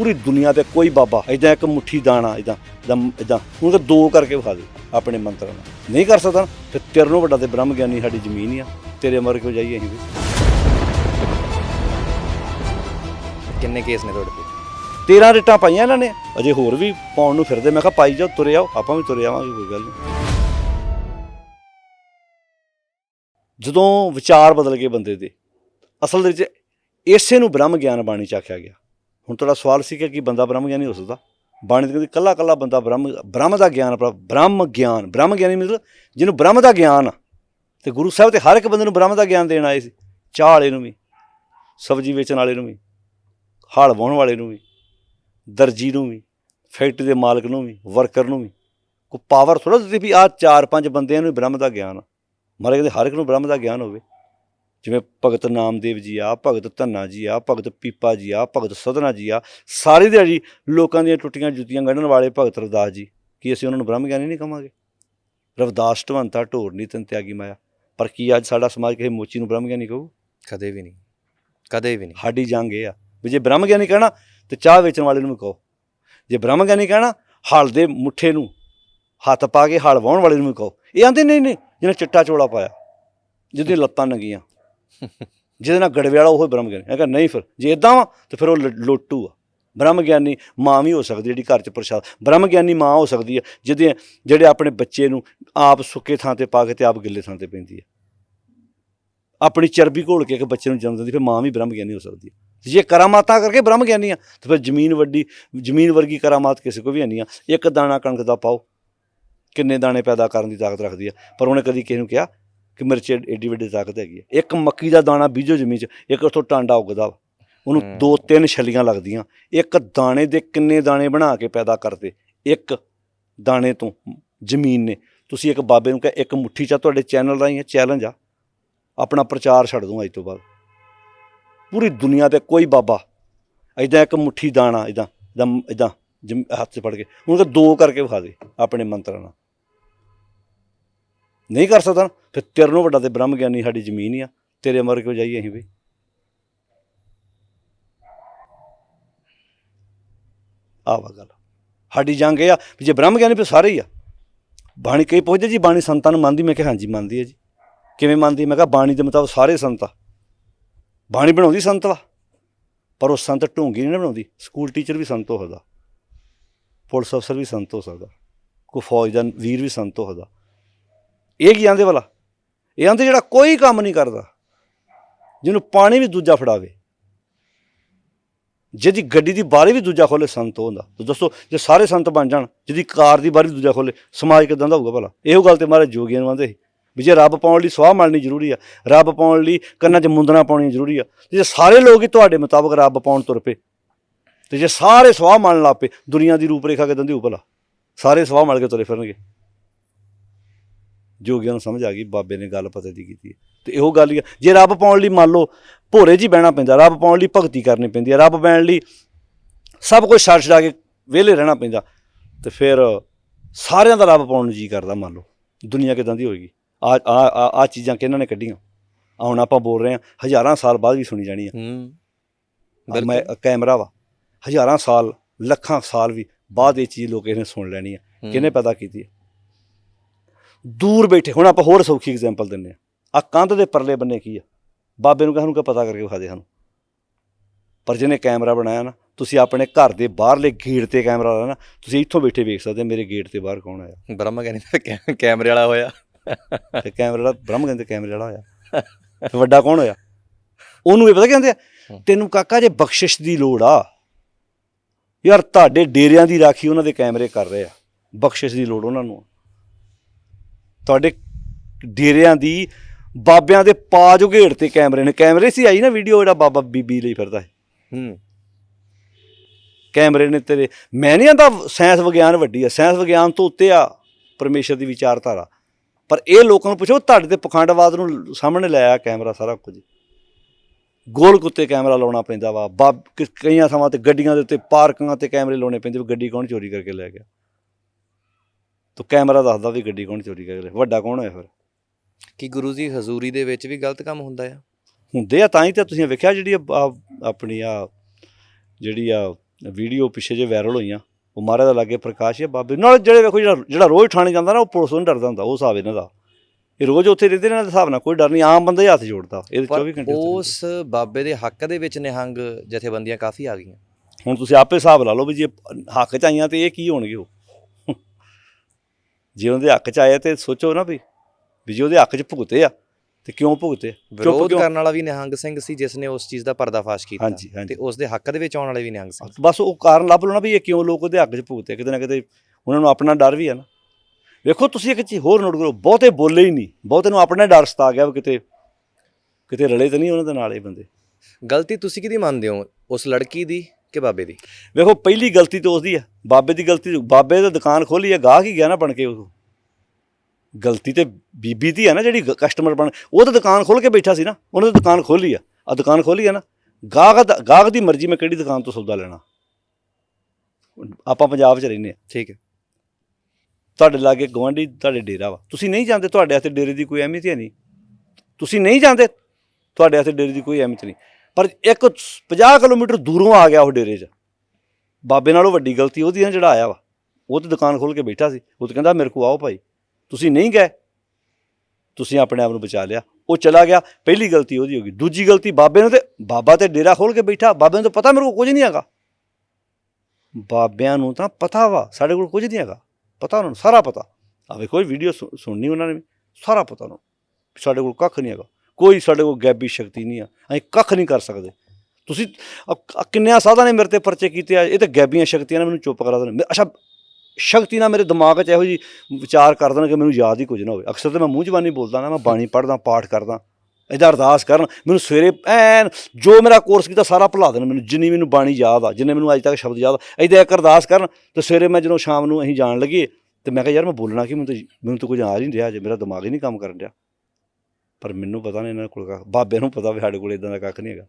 ਪੂਰੀ ਦੁਨੀਆ ਤੇ ਕੋਈ ਬਾਬਾ ਇਦਾਂ ਇੱਕ ਮੁੱਠੀ ਦਾਣਾ ਇਦਾਂ ਇਦਾਂ ਹੁਣ ਤਾਂ ਦੋ ਕਰਕੇ ਵਿਖਾ ਦੇ ਆਪਣੇ ਮੰਤਰਾਂ ਨਾਲ ਨਹੀਂ ਕਰ ਸਕਦਾ ਤੇ ਤੇਰੇ ਨੂੰ ਵੱਡਾ ਤੇ ਬ੍ਰਹਮ ਗਿਆਨੀ ਸਾਡੀ ਜ਼ਮੀਨ ਹੀ ਆ। ਤੇਰੇ ਮਰ ਕਿਉਂ ਜਾਈਏ ਅਸੀਂ ਵੀ? ਕਿੰਨੇ ਕੇਸ ਨੇ ਤੁਹਾਡੇ ਤੇ 13 ਰਿਟਾਂ ਪਾਈਆਂ ਇਹਨਾਂ ਨੇ। ਅਜੇ ਹੋਰ ਵੀ ਪਾਉਣ ਨੂੰ ਫਿਰਦੇ। ਮੈਂ ਕਿਹਾ ਪਾਈ ਜਾਓ ਤੁਰੇ ਆਓ। ਆਪਾਂ ਵੀ ਤੁਰੇ ਆਵਾਂਗੇ ਕੋਈ ਗੱਲ ਨਹੀਂ। ਜਦੋਂ ਵਿਚਾਰ ਬਦਲ ਗਏ ਬੰਦੇ ਦੇ ਅਸਲ ਦੇ ਵਿੱਚ ਇਸੇ ਨੂੰ ਬ੍ਰਹਮ ਗਿਆਨ ਬਾਣੀ ਚ ਆਖਿਆ ਗਿਆ। ਹੁਣ ਤੁਹਾਡਾ ਸਵਾਲ ਸੀ ਕਿ ਬੰਦਾ ਬ੍ਰਹਮ ਗਿਆਨੀ ਹੋ ਸਕਦਾ? ਬਾਣੀ ਦੇ ਕਹਿੰਦੀ ਕੱਲਾ ਕੱਲਾ ਬੰਦਾ ਬ੍ਰਹਮ ਬ੍ਰਹਮ ਦਾ ਗਿਆਨ ਪ੍ਰਾਪਤ ਬ੍ਰਹਮ ਗਿਆਨ, ਬ੍ਰਹਮ ਗਿਆਨੀ ਮਤਲਬ ਜਿਹਨੂੰ ਬ੍ਰਹਮ ਦਾ ਗਿਆਨ ਆ। ਤੇ ਗੁਰੂ ਸਾਹਿਬ ਤੇ ਹਰ ਇੱਕ ਬੰਦੇ ਨੂੰ ਬ੍ਰਹਮ ਦਾ ਗਿਆਨ ਦੇਣ ਆਏ ਸੀ, ਚਾਹ ਵਾਲੇ ਨੂੰ ਵੀ, ਸਬਜ਼ੀ ਵੇਚਣ ਵਾਲੇ ਨੂੰ ਵੀ, ਹਲ ਵਾਹੁਣ ਵਾਲੇ ਨੂੰ ਵੀ, ਦਰਜੀ ਨੂੰ ਵੀ, ਫੈਕਟਰੀ ਦੇ ਮਾਲਕ ਨੂੰ ਵੀ, ਵਰਕਰ ਨੂੰ ਵੀ। ਕੋ ਪਾਵਰ ਥੋੜਾ ਦਿੱਤੀ ਵੀ ਆ ਚਾਰ ਪੰਜ ਬੰਦਿਆਂ ਨੂੰ ਹੀ ਬ੍ਰਹਮ ਦਾ ਗਿਆਨ ਆ। ਮਾਰੇ ਕਹਿੰਦੇ ਹਰ ਇੱਕ ਨੂੰ ਬ੍ਰਹਮ ਦਾ ਗਿਆਨ ਹੋਵੇ। ਜਿਵੇਂ ਭਗਤ ਨਾਮਦੇਵ ਜੀ ਆ ਭਗਤ ਧੰਨਾ ਜੀ ਆ ਭਗਤ ਪੀਪਾ ਜੀ ਆ ਭਗਤ ਸਦਨਾ ਜੀ ਆ ਸਾਰੀ ਦਿਹਾੜੀ ਲੋਕਾਂ ਦੀਆਂ ਟੁੱਟੀਆਂ ਜੁੱਤੀਆਂ ਗੰਢਣ ਵਾਲੇ ਭਗਤ ਰਵਿਦਾਸ ਜੀ। ਕੀ ਅਸੀਂ ਉਹਨਾਂ ਨੂੰ ਬ੍ਰਹਮ ਗਿਆਨੀ ਨਹੀਂ ਕਹਾਂਗੇ? ਰਵਿਦਾਸ ਢਵੰਤਾ ਢੋਰ ਨਹੀਂ ਤਨ ਤਿਆਗੀ ਮਾਇਆ। ਪਰ ਕੀ ਅੱਜ ਸਾਡਾ ਸਮਾਜ ਕਿਸੇ ਮੋਚੀ ਨੂੰ ਬ੍ਰਹਮ ਗਿਆਨੀ ਕਹੂ? ਕਦੇ ਵੀ ਨਹੀਂ। ਕਦੇ ਵੀ ਨਹੀਂ। ਸਾਡੀ ਜੰਗ ਇਹ ਆ ਵੀ ਜੇ ਬ੍ਰਹਮ ਗਿਆਨੀ ਕਹਿਣਾ ਤੇ ਚਾਹ ਵੇਚਣ ਵਾਲੇ ਨੂੰ ਵੀ ਕਹੋ। ਜੇ ਬ੍ਰਹਮ ਗਿਆਨੀ ਕਹਿਣਾ ਹਲ ਦੇ ਮੁੱਠੇ ਨੂੰ ਹੱਥ ਪਾ ਕੇ ਹਲ ਵਾਹੁਣ ਵਾਲੇ ਨੂੰ ਵੀ ਕਹੋ। ਇਹ ਆਂਦੇ ਨਹੀਂ ਨਹੀਂ ਜਿਹਨੇ ਚਿੱਟਾ ਚੋਲਾ ਪਾਇਆ ਜਿਹਦੀਆਂ ਲੱਤਾਂ ਨੰਗੀਆਂ। ਜਿਹਦੇ ਨਾਲ ਗੜਵੇ ਵਾਲਾ ਉਹ ਬ੍ਰਹਮ ਗਿਆਨੀ। ਮੈਂ ਕਿਹਾ, ਨਹੀਂ ਫਿਰ, ਜੇ ਇਦਾਂ ਵਾ, ਤੇ ਫਿਰ ਉਹ ਲ- ਲੋਟੂ ਆ। ਬ੍ਰਹਮ ਗਿਆਨੀ ਮਾਂ ਵੀ ਹੋ ਸਕਦੀ ਜਿਹੜੀ ਘਰ 'ਚ ਪ੍ਰਸ਼ਾਦ। ਬ੍ਰਹਮ ਗਿਆਨੀ ਮਾਂ ਹੋ ਸਕਦੀ ਹੈ ਜਿਹਦੇ, ਜਿਹੜੇ ਆਪਣੇ ਬੱਚੇ ਨੂੰ ਆਪ ਸੁੱਕੇ ਥਾਂ ਤੇ ਪਾ ਕੇ ਤੇ ਆਪ ਗਿੱਲੇ ਥਾਂ ਤੇ ਪੈਂਦੀ ਹੈ ਆਪਣੀ ਚਰਬੀ ਘੋਲ ਕੇ ਇੱਕ ਬੱਚੇ ਨੂੰ ਜਨਮ ਦਿੰਦੀ, ਫਿਰ ਮਾਂ ਵੀ ਬ੍ਰਹਮ ਗਿਆਨੀ ਹੋ ਸਕਦੀ ਹੈ ਜੇ ਕਰਾਮਾਤਾਂ ਕਰਕੇ ਬ੍ਰਹਮ ਗਿਆਨੀ ਆ, ਤੇ ਫਿਰ ਜ਼ਮੀਨ ਵੱਡੀ, ਜ਼ਮੀਨ ਵਰਗੀ ਕਰਾਮਾਤ ਕਿਸੇ ਕੋ ਵੀ ਨਹੀਂ ਆ। ਇੱਕ ਦਾਣਾ ਕਣਕ ਦਾ ਪਾਓ। ਕਿੰਨੇ ਦਾਣੇ ਪੈਦਾ ਕਰਨ ਦੀ ਤਾਕਤ ਰੱਖਦੀ ਆ। ਪਰ ਉਹਨੇ ਕਦੀ ਕਿਸੇ ਨੂੰ ਕਿਹਾ ਕਿ ਮਿਰਚ ਏਡੀ ਵੱਡੀ ਤਾਕਤ ਹੈਗੀ ਆ। ਇੱਕ ਮੱਕੀ ਦਾ ਦਾਣਾ ਬੀਜੋ ਜ਼ਮੀਨ 'ਚ ਇੱਕ ਉਥੋਂ ਟਾਂਡਾ ਉੱਗਦਾ ਵਾ। ਉਹਨੂੰ ਹੂੰ। ਦੋ ਤਿੰਨ ਛਲੀਆਂ ਲੱਗਦੀਆਂ। ਇੱਕ ਦਾਣੇ ਦੇ ਕਿੰਨੇ ਦਾਣੇ ਬਣਾ ਕੇ ਪੈਦਾ ਕਰਦੇ? ਇੱਕ ਦਾਣੇ ਤੋਂ ਜ਼ਮੀਨ ਨੇ। ਤੁਸੀਂ ਇੱਕ ਬਾਬੇ ਨੂੰ ਕਹੇ ਇੱਕ ਮੁੱਠੀ ਚਾ ਤੁਹਾਡੇ ਚੈਨਲ ਰਾਹੀਂ ਚੈਲੰਜ ਆ। ਆਪਣਾ ਪ੍ਰਚਾਰ ਛੱਡ ਦੂੰ ਅੱਜ ਤੋਂ ਬਾਅਦ। ਪੂਰੀ ਦੁਨੀਆ ਤੇ ਕੋਈ ਬਾਬਾ ਐਦਾਂ ਇੱਕ ਮੁੱਠੀ ਦਾਣਾ ਇਦਾਂ ਇਦਾਂ ਹੱਥ 'ਚ ਫੜ ਕੇ ਹੁਣ ਤਾਂ ਦੋ ਕਰਕੇ ਵਿਖਾ ਦੇ ਆਪਣੇ ਮੰਤਰਾਂ ਨਾਲ। ਨਹੀਂ ਕਰ ਸਕਦਾ ਫਿਰ ਤੇਰੇ ਨੂੰ ਵੱਡਾ ਤੇ ਬ੍ਰਹਮ ਗਿਆਨੀ ਸਾਡੀ ਜ਼ਮੀਨ ਹੀ ਆ। ਤੇਰੇ ਮਰ ਕਿਉਂ ਜਾਈਏ ਅਸੀਂ ਵੀ? ਆਹ ਵਾ ਗੱਲ। ਸਾਡੀ ਜੰਗ ਇਹ ਆ ਵੀ ਜੇ ਬ੍ਰਹਮ ਗਿਆਨੀ ਫਿਰ ਸਾਰੇ ਹੀ ਆ। ਬਾਣੀ ਕਈ ਪੁੱਛਦੇ ਜੀ, ਬਾਣੀ ਸੰਤਾਂ ਨੂੰ ਮੰਨਦੀ? ਮੈਂ ਕਿਹਾ, ਹਾਂਜੀ, ਮੰਨਦੀ ਹੈ ਜੀ। ਕਿਵੇਂ ਮੰਨਦੀ? ਮੈਂ ਕਿਹਾ, ਬਾਣੀ ਦੇ ਮੁਤਾਬਕ ਸਾਰੇ ਸੰਤ ਆ। ਬਾਣੀ ਬਣਾਉਂਦੀ ਸੰਤ ਵਾ, ਪਰ ਉਹ ਸੰਤ ਢੋਂਗੀ ਨਹੀਂ ਬਣਾਉਂਦੀ। ਸਕੂਲ ਟੀਚਰ ਵੀ ਸੰਤ ਹੋ ਸਕਦਾ। ਪੁਲਿਸ ਅਫਸਰ ਵੀ ਸੰਤ ਹੋ ਸਕਦਾ। ਕੋਈ ਫੌਜ ਦਾ ਵੀਰ ਵੀ ਸੰਤ ਹੋ ਸਕਦਾ। ਇਹ ਕੀ ਆਂਦੇ ਵਾਲਾ? ਇਹ ਆਂਦੇ ਜਿਹੜਾ ਕੋਈ ਕੰਮ ਨਹੀਂ ਕਰਦਾ, ਜਿਹਨੂੰ ਪਾਣੀ ਵੀ ਦੂਜਾ ਫੜਾਵੇ। ਜਿਹਦੀ ਗੱਡੀ ਦੀ ਬਾਰੀ ਵੀ ਦੂਜਾ ਖੋਲੇ, ਸੰਤ ਉਹ ਹੁੰਦਾ। ਤੇ ਦੱਸੋ, ਜੇ ਸਾਰੇ ਸੰਤ ਬਣ ਜਾਣ, ਜਿਹਦੀ ਕਾਰ ਦੀ ਬਾਰੀ ਦੂਜਾ ਖੋਲੇ, ਸਮਾਜ ਕਿਦਾਂ ਦਾ ਹੋਊਗਾ ਭਲਾ? ਇਹੋ ਗੱਲ ਤੇ ਮਹਾਰਾਜ ਜੋਗੀਆਂ ਨੂੰ ਆਂਦੇ ਸੀ ਵੀ ਜੇ ਰੱਬ ਪਾਉਣ ਲਈ ਸਵਾਹ ਮੰਨਣੀ ਜ਼ਰੂਰੀ ਆ, ਰੱਬ ਪਾਉਣ ਲਈ ਕੰਨਾਂ 'ਚ ਮੁੰਦਰਾਂ ਪਾਉਣੀਆਂ ਜ਼ਰੂਰੀ ਆ, ਤੇ ਜੇ ਸਾਰੇ ਲੋਕ ਹੀ ਤੁਹਾਡੇ ਮੁਤਾਬਕ ਰੱਬ ਪਾਉਣ ਤੁਰ ਪਏ, ਤੇ ਜੇ ਸਾਰੇ ਸਵਾਹ ਮੰਨ ਲਾ ਪਏ, ਦੁਨੀਆ ਦੀ ਰੂਪਰੇਖਾ ਕਿਦਾਂ ਦੀ ਹੋਊ ਭਲਾ? ਸਾਰੇ ਸਵਾਹ ਮਲ ਕੇ ਤੁਰੇ ਫਿਰਨਗੇ। ਜੋਗੀਆਂ ਨੂੰ ਸਮਝ ਆ ਗਈ ਬਾਬੇ ਨੇ ਗੱਲ ਪਤਾ ਦੀ ਕੀਤੀ। ਤੇ ਇਹੋ ਗੱਲ ਹੀ ਆ। ਜੇ ਰੱਬ ਪਾਉਣ ਲਈ ਮੰਨ ਲਓ ਭੋਰੇ ਹੀ ਬਹਿਣਾ ਪੈਂਦਾ ਰੱਬ ਪਾਉਣ ਲਈ ਭਗਤੀ ਕਰਨੀ ਪੈਂਦੀ ਹੈ ਰੱਬ ਪੈਣ ਲਈ ਸਭ ਕੁਝ ਛੱਡ ਛਡਾ ਕੇ ਵਿਹਲੇ ਰਹਿਣਾ ਪੈਂਦਾ ਤੇ ਫਿਰ ਸਾਰਿਆਂ ਦਾ ਰੱਬ ਪਾਉਣ ਨੂੰ ਜੀ ਕਰਦਾ ਮੰਨ ਲਓ। ਦੁਨੀਆ ਕਿਦਾਂ ਦੀ ਹੋਏਗੀ? ਆ ਆ ਆ- ਚੀਜ਼ਾਂ ਕਿਹਨਾਂ ਨੇ ਕੱਢੀਆਂ? ਹੁਣ ਆਪਾਂ ਬੋਲ ਰਹੇ ਹਾਂ ਹਜ਼ਾਰਾਂ ਸਾਲ ਬਾਅਦ ਵੀ ਸੁਣੀ ਜਾਣੀ ਆ। ਮੈਂ ਕੈਮਰਾ ਵਾ। ਹਜ਼ਾਰਾਂ ਸਾਲ ਲੱਖਾਂ ਸਾਲ ਵੀ ਬਾਅਦ ਇਹ ਚੀਜ਼ ਲੋਕ ਇਹਨੇ ਸੁਣ ਲੈਣੀ ਆ। ਕਿਹਨੇ ਪੈਦਾ ਕੀਤੀ ਹੈ ਦੂਰ ਬੈਠੇ। ਹੁਣ ਆਪਾਂ ਹੋਰ ਸੌਖੀ ਐਗਜ਼ਾਮਪਲ ਦਿੰਨੇ ਆ ਆ ਕੰਧ ਦੇ ਪਰਲੇ ਬੰਨੇ ਕੀ ਆ? ਬਾਬੇ ਨੂੰ ਕਹਾਂ ਨੂੰ ਪਤਾ ਕਰਕੇ ਵਿਖਾ ਦੇ ਸਾਨੂੰ? ਪਰ ਜਿਹਨੇ ਕੈਮਰਾ ਬਣਾਇਆ ਨਾ ਤੁਸੀਂ ਆਪਣੇ ਘਰ ਦੇ ਬਾਹਰਲੇ ਗੇਟ ਤੇ ਕੈਮਰਾ ਨਾ ਤੁਸੀਂ ਇੱਥੋਂ ਬੈਠੇ ਵੇਖ ਸਕਦੇ ਮੇਰੇ ਗੇਟ ਤੇ ਬਾਹਰ ਕੌਣ ਆਇਆ। ਬ੍ਰਹਮ ਗਿਆਨੀ ਤਾਂ ਕੈ- ਕੈਮਰੇ ਵਾਲਾ ਹੋਇਆ। ਤੇ ਕੈਮਰੇ ਵਾਲਾ ਬ੍ਰਹਮ ਕਹਿੰਦੇ ਕੈਮਰੇ ਵਾਲਾ ਹੋਇਆ। ਤੇ ਵੱਡਾ ਕੌਣ ਹੋਇਆ? ਉਹਨੂੰ ਇਹ ਪਤਾ ਕੀ ਕਹਿੰਦੇ ਆ? ਤੈਨੂੰ ਕਾਕਾ ਜੇ ਬਖਸ਼ਿਸ਼ ਦੀ ਲੋੜ ਆ। ਯਾਰ ਤੁਹਾਡੇ ਡੇਰਿਆਂ ਦੀ ਰਾਖੀ ਉਹਨਾਂ ਦੇ ਕੈਮਰੇ ਕਰ ਰਹੇ ਆ। ਬਖਸ਼ਿਸ਼ ਦੀ ਲੋੜ ਉਹਨਾਂ ਨੂੰ। ਤੁਹਾਡੇ ਡੇਰਿਆਂ ਦੀ ਬਾਬਿਆਂ ਦੇ ਪਾਜ ਉਘੇੜ ਤੇ ਕੈਮਰੇ ਨੇ। ਕੈਮਰੇ ਸੀ ਆਈ ਨਾ ਵੀਡੀਓ ਜਿਹੜਾ ਬਾਬਾ ਬੀਬੀ ਲਈ ਫਿਰਦਾ ਹੈ ਹੂੰ। ਕੈਮਰੇ ਨੇ ਤੇਰੇ ਮੈਂ ਨਹੀਂ ਆਂਦਾ ਸਾਇੰਸ ਵਿਗਿਆਨ ਵੱਡੀ ਆ ਸਾਇੰਸ ਵਿਗਿਆਨ ਤੋਂ ਉੱਤੇ ਆ ਪਰਮੇਸ਼ਰ ਦੀ ਵਿਚਾਰਧਾਰਾ। ਪਰ ਇਹ ਲੋਕਾਂ ਨੂੰ ਪੁੱਛੋ ਤੁਹਾਡੇ ਤੇ ਪਖੰਡਵਾਦ ਨੂੰ ਸਾਹਮਣੇ ਲਾਇਆ ਕੈਮਰਾ ਸਾਰਾ ਕੁਝ। ਗੋਲ ਕੁੱਤੇ ਕੈਮਰਾ ਲਾਉਣਾ ਪੈਂਦਾ ਵਾ। ਬਾਬ ਕਈਆਂ ਥਾਵਾਂ ਤੇ ਗੱਡੀਆਂ ਦੇ ਉੱਤੇ ਪਾਰਕਿੰਗਾਂ ਤੇ ਕੈਮਰੇ ਲਾਉਣੇ ਪੈਂਦੇ ਵੀ ਗੱਡੀ ਕੌਣ ਚੋਰੀ ਕਰਕੇ ਲੈ ਗਿਆ। ਤੋ ਕੈਮਰਾ ਦੱਸਦਾ ਵੀ ਗੱਡੀ ਕੌਣ ਚੋਰੀ ਕਰਕੇ ਵੱਡਾ ਕੌਣ ਹੋਇਆ ਫਿਰ? ਕੀ ਗੁਰੂ ਜੀ ਹਜ਼ੂਰੀ ਦੇ ਵਿੱਚ ਵੀ ਗਲਤ ਕੰਮ ਹੁੰਦਾ ਆ? ਹੁੰਦੇ ਆ ਤਾਂ ਹੀ ਤਾਂ ਤੁਸੀਂ ਵੇਖਿਆ ਜਿਹੜੀ ਆ- ਆ ਆਪਣੀ ਆ ਜਿਹੜੀ ਆ ਵੀਡੀਓ ਪਿੱਛੇ ਜੇ ਵਾਇਰਲ ਹੋਈਆਂ ਉਹ ਮਹਾਰਾਜ ਦਾ ਲਾਗੇ ਪ੍ਰਕਾਸ਼ ਹੈ ਬਾਬੇ ਨਾਲ ਜਿਹੜੇ ਵੇਖੋ ਜਿਹੜਾ ਜਿਹੜਾ ਰੋਜ਼ ਥਾਣੇ ਜਾਂਦਾ ਨਾ ਉਹ ਪੁਲਿਸ ਨੀ ਡਰਦਾ ਹੁੰਦਾ ਉਹ ਹਿਸਾਬ ਇਹਨਾਂ ਦਾ। ਇਹ ਰੋਜ਼ ਉੱਥੇ ਰਹਿੰਦੇ ਨੇ ਇਹਨਾਂ ਦੇ ਹਿਸਾਬ ਨਾਲ ਕੋਈ ਡਰ ਨਹੀਂ ਆਮ ਬੰਦਾ ਹੀ ਹੱਥ ਜੋੜਦਾ ਇਹਦੇ 24 ਪਰ ਘੰਟੇ ਉੱਥੇ ਉਸ ਬਾਬੇ ਦੇ ਹੱਕ ਦੇ ਵਿੱਚ ਨਿਹੰਗ ਜਥੇਬੰਦੀਆਂ ਕਾਫੀ ਆ ਗਈਆਂ। ਹੁਣ ਤੁਸੀਂ ਆਪੇ ਹਿਸਾਬ ਲਾ ਲਓ ਵੀ ਜੇ ਹੱਕ ਚ ਆਈਆਂ ਤੇ ਇਹ ਕੀ ਹੋਣਗੇ ਉਹ? ਜੇ ਉਹਦੇ ਹੱਕ ਚ ਆਏ ਤੇ ਸੋਚੋ ਨਾ ਵੀ ਵੀ ਜੇ ਉਹਦੇ ਹੱਕ ਚ ਭੁਗਤੇ ਆ ਤੇ ਕਿਉਂ ਭੁਗਤੇ? ਵਿਰੋਧ? ਕਰਨ ਵਾਲਾ ਵੀ ਨਿਹੰਗ ਸਿੰਘ ਸੀ ਜਿਸ ਨੇ ਉਸ ਚੀਜ਼ ਦਾ ਪਰਦਾਫਾਸ਼ ਕੀਤਾ। ਹਾਂਜੀ ਹਾਂਜੀ। ਤੇ ਉਸ ਦੇ ਹੱਕ ਦੇ ਵਿੱਚ ਆਉਣ ਵਾਲੇ ਵੀ ਨਿਹੰਗ ਸਿੰਘ। ਬਸ ਉਹ ਕਾਰਨ ਲੱਭ ਲਓ ਨਾ ਵੀ ਇਹ ਕਿਉਂ ਲੋਕ ਉਹਦੇ ਹੱਕ 'ਚ ਭੁਗਤੇ ਕਿਤੇ ਨਾ ਕਿਤੇ ਉਹਨਾਂ ਨੂੰ ਆਪਣਾ ਡਰ ਵੀ ਹੈ ਨਾ। ਵੇਖੋ ਤੁਸੀਂ ਇੱਕ ਚੀਜ਼ ਹੋਰ ਨੋਟ ਕਰੋ ਬਹੁਤੇ ਬੋਲੇ ਹੀ ਨਹੀਂ ਬਹੁਤੇ ਨੂੰ ਆਪਣਾ ਡਰ ਸਤਾ ਗਿਆ ਵੀ ਕਿਤੇ ਕਿਤੇ ਰਲੇ ਤਾਂ ਨਹੀਂ ਉਹਨਾਂ ਦੇ ਨਾਲ ਇਹ ਬੰਦੇ। ਗਲਤੀ ਤੁਸੀਂ ਕਿਹਦੀ ਮੰਨਦੇ ਹੋ? ਉਸ ਲੜਕੀ ਦੀ ਕਿ ਬਾਬੇ ਦੀ? ਵੇਖੋ ਪਹਿਲੀ ਗਲਤੀ ਤਾਂ ਉਸਦੀ ਹੈ ਬਾਬੇ ਦੀ ਗਲਤੀ ਬਾਬੇ ਦੀ ਦੁਕਾਨ ਖੋਲੀ ਹੈ ਗਾਹਕ ਹੀ ਗਿਆ ਨਾ ਬਣ ਕੇ ਉਹ। ਗਲਤੀ ਤੇ ਬੀਬੀ ਦੀ ਹੈ ਨਾ ਜਿਹੜੀ ਕਸਟਮਰ ਬਣ ਉਹ ਤਾਂ ਦੁਕਾਨ ਖੋਲ ਕੇ ਬੈਠਾ ਸੀ ਨਾ। ਉਹਨੇ ਤਾਂ ਦੁਕਾਨ ਖੋਲੀ ਆ। ਆ ਦੁਕਾਨ ਖੋਲੀ ਆ ਨਾ। ਗਾਹਕ ਗਾਹਕ ਦੀ ਮਰਜ਼ੀ ਮੈਂ ਕਿਹੜੀ ਦੁਕਾਨ ਤੋਂ ਸੌਦਾ ਲੈਣਾ। ਆਪਾਂ ਪੰਜਾਬ 'ਚ ਰਹਿੰਦੇ ਹਾਂ ਠੀਕ ਹੈ। ਤੁਹਾਡੇ ਲਾਗੇ ਗਵਾਂਢੀ ਤੁਹਾਡੇ ਡੇਰਾ ਵਾ। ਤੁਸੀਂ ਨਹੀਂ ਜਾਂਦੇ ਤੁਹਾਡੇ ਹੱਥੇ ਡੇਰੇ ਦੀ ਕੋਈ ਅਹਿਮੀਅਤ ਹੀ ਨਹੀਂ। ਤੁਸੀਂ ਨਹੀਂ ਜਾਂਦੇ ਤੁਹਾਡੇ ਹੱਥੇ ਡੇਰੇ ਦੀ ਕੋਈ ਅਹਿਮੀਅਤ ਨਹੀਂ। ਪਰ ਇੱਕ 50 ਕਿਲੋਮੀਟਰ ਦੂਰੋਂ ਆ ਗਿਆ ਉਹ ਡੇਰੇ 'ਚ। ਬਾਬੇ ਨਾਲੋਂ ਵੱਡੀ ਗਲਤੀ ਉਹਦੀ ਨਾ ਜਿਹੜਾ ਆਇਆ ਵਾ ਉਹ ਤੇ ਦੁਕਾਨ ਖੋਲ ਕੇ ਬੈਠਾ ਸੀ। ਉਹ ਤੇ ਕਹਿੰਦਾ ਮੇਰੇ ਕੋ ਆਓ ਭਾਈ। ਤੁਸੀਂ ਨਹੀਂ ਗਏ। ਤੁਸੀਂ ਆਪਣੇ ਆਪ ਨੂੰ ਬਚਾ ਲਿਆ। ਉਹ ਚਲਾ ਗਿਆ। ਪਹਿਲੀ ਗਲਤੀ ਉਹਦੀ ਹੋ ਗਈ। ਦੂਜੀ ਗਲਤੀ ਬਾਬੇ ਨੂੰ ਤੇ ਬਾਬਾ ਤੇ ਡੇਰਾ ਖੋਲ ਕੇ ਬੈਠਾ। ਬਾਬੇ ਨੂੰ ਤਾਂ ਪਤਾ ਮੇਰੇ ਕੋਲ ਕੁਝ ਨਹੀਂ ਹੈਗਾ। ਬਾਬਿਆਂ ਨੂੰ ਤਾਂ ਪਤਾ ਵਾ। ਸਾਡੇ ਕੋਲ ਕੁਝ ਨਹੀਂ ਹੈਗਾ। ਪਤਾ ਉਹਨਾਂ ਨੂੰ ਸਾਰਾ ਪਤਾ। ਆ ਵੇਖੋ ਇਹ ਵੀਡੀਓ ਸੁਣਨੀ ਉਹਨਾਂ ਨੇ ਵੀ, ਸਾਰਾ ਪਤਾ ਉਹਨਾਂ ਨੂੰ। ਸਾਡੇ ਕੋਲ ਕੱਖ ਨਹੀਂ ਹੈਗਾ। ਕੋਈ ਸਾਡੇ ਕੋਲ ਗੈਬੀ ਸ਼ਕਤੀ ਨਹੀਂ ਆ। ਅਸੀਂ ਕੱਖ ਨਹੀਂ ਕਰ ਸਕਦੇ। ਤੁਸੀਂ ਕਿੰਨਿਆਂ ਸਾਧਾਂ ਨੇ ਮੇਰੇ ਤੇ ਪਰਚੇ ਕੀਤੇ ਆ, ਇਹ ਤਾਂ ਗੈਬੀਆਂ ਸ਼ਕਤੀਆਂ ਨੇ, ਮੈਨੂੰ ਚੁੱਪ ਕਰਾ ਦੇਣ। ਅੱਛਾ, ਸ਼ਕਤੀ ਨਾਲ ਮੇਰੇ ਦਿਮਾਗ 'ਚ ਇਹੋ ਜੀ ਵਿਚਾਰ ਕਰ ਦੇਣ ਕਿ ਮੈਨੂੰ ਯਾਦ ਹੀ ਕੁਝ ਨਾ ਹੋਵੇ। ਅਕਸਰ ਤਾਂ ਮੈਂ ਮੂੰਹ ਜ਼ਬਾਨੀ ਬੋਲਦਾ ਨਾ, ਮੈਂ ਬਾਣੀ ਪੜ੍ਹਦਾ, ਪਾਠ ਕਰਦਾ। ਇਹਦਾ ਅਰਦਾਸ ਕਰਨ। ਮੈਨੂੰ ਸਵੇਰੇ ਐਨ ਜੋ ਮੇਰਾ ਕੋਰਸ ਕੀਤਾ ਸਾਰਾ ਭੁਲਾ ਦੇਣ ਮੈਨੂੰ, ਜਿੰਨੀ ਮੈਨੂੰ ਬਾਣੀ ਯਾਦ ਆ, ਜਿੰਨੇ ਮੈਨੂੰ ਅੱਜ ਤੱਕ ਸ਼ਬਦ ਯਾਦ ਆ। ਇਹਦਾ ਇੱਕ ਅਰਦਾਸ ਕਰਨ ਤੇ ਸਵੇਰੇ ਮੈਂ ਜਦੋਂ ਸ਼ਾਮ ਨੂੰ ਅਸੀਂ ਜਾਣ ਲੱਗੇ ਤੇ ਮੈਂ ਕਿਹਾ, ਯਾਰ, ਮੈਂ ਬੋਲਣਾ ਕਿ? ਮੈਨੂੰ ਤਾਂ ਮੈਨੂੰ ਤਾਂ ਕੁਝ ਆ ਨਹੀਂ ਰਿਹਾ ਜੇ ਮੇਰਾ ਦਿਮਾਗ ਹੀ ਨਹੀਂ ਕੰਮ ਕਰਨ ਰਿਹਾ ਪਰ ਮੈਨੂੰ ਪਤਾ ਨਹੀਂ ਇਹਨਾਂ ਕੋਲ ਕੱਖ- ਬਾਬੇ ਨੂੰ ਪਤਾ ਵੀ ਸਾਡੇ ਕੋਲ ਇਦਾਂ ਦਾ ਕੱਖ ਨਹੀਂ ਹੈਗਾ।